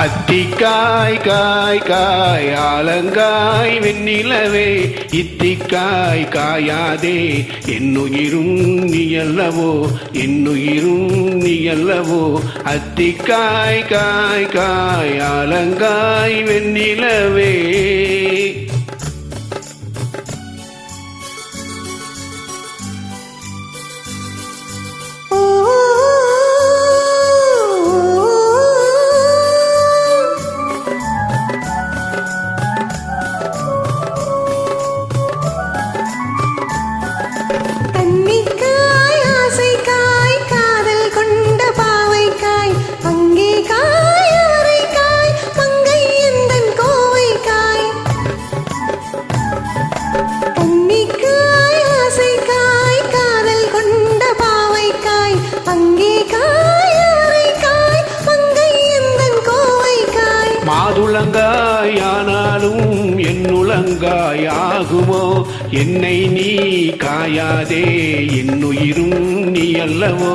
அத்திக்காய் காய் காய் ஆலங்காய் வெண்ணிலவே. இத்திக்காய் காயாதே. என்னுயிரும் நீயல்லவோ? என்னுயிரும் நீயல்லவோ? அத்திக்காய் காய் காய் ஆலங்காய் வெண்ணிலவே. என்னுளங்காய் என்னை நீ காயாதே என்னுயிரும் நீ அல்லவோ?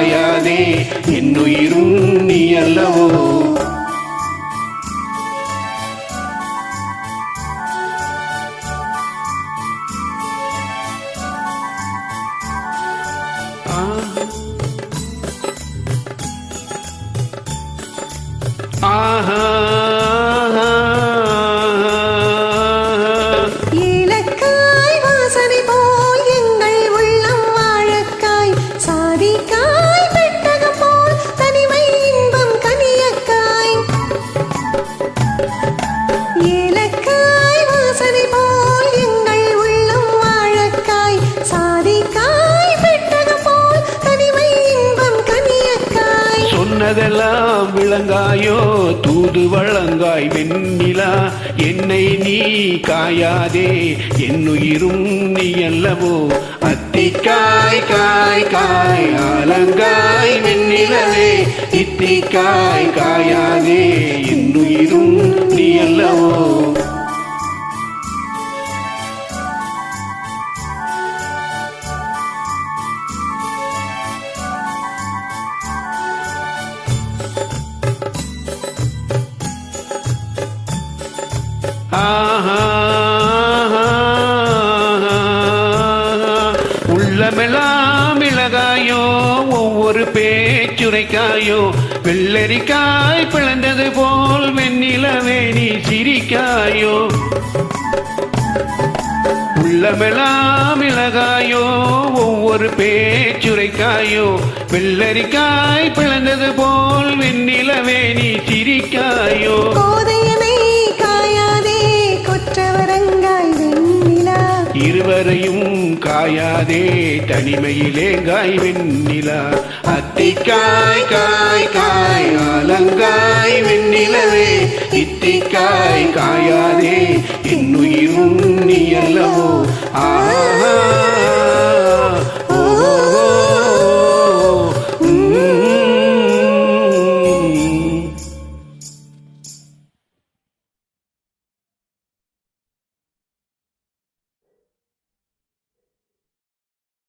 இத்திக்காய் என்னுயிரும் நீ அல்லவோ ஆஹா. வழங்காயோ? தூது வழங்காய் வெண்ணிலா? என்னை நீ காயாதே. என்னுயிரும் நீ அல்லவோ? அத்திக்காய் காய் காய் ஆலங்காய் வெண்ணிலவே. இத்திக்காய் காயாதே. என்னுயிரும் நீ அல்லவோ? உள்ளமெல்லாம் மிளகாயோ ஒவ்வொரு பேச்சுரைக்காயோ வெள்ளரிக்காய் பிளந்தது போல் வெண்ணிலவே நீ சிரிக்காயோ. உள்ளமெல்லாம் மிளகாயோ ஒவ்வொரு பேச்சுரைக்காயோ வெள்ளரிக்காய் பிளந்தது போல் வெண்ணிலவே நீ சிரிக்காயோ. எவரையும் காயாதே தனிமையிலே காய் வெண்ணிலா. அத்திக்காய் காய் காய் ஆலங்காய் வெண்ணிலவே. இத்திக்காய் காயாதே என்னுயிர்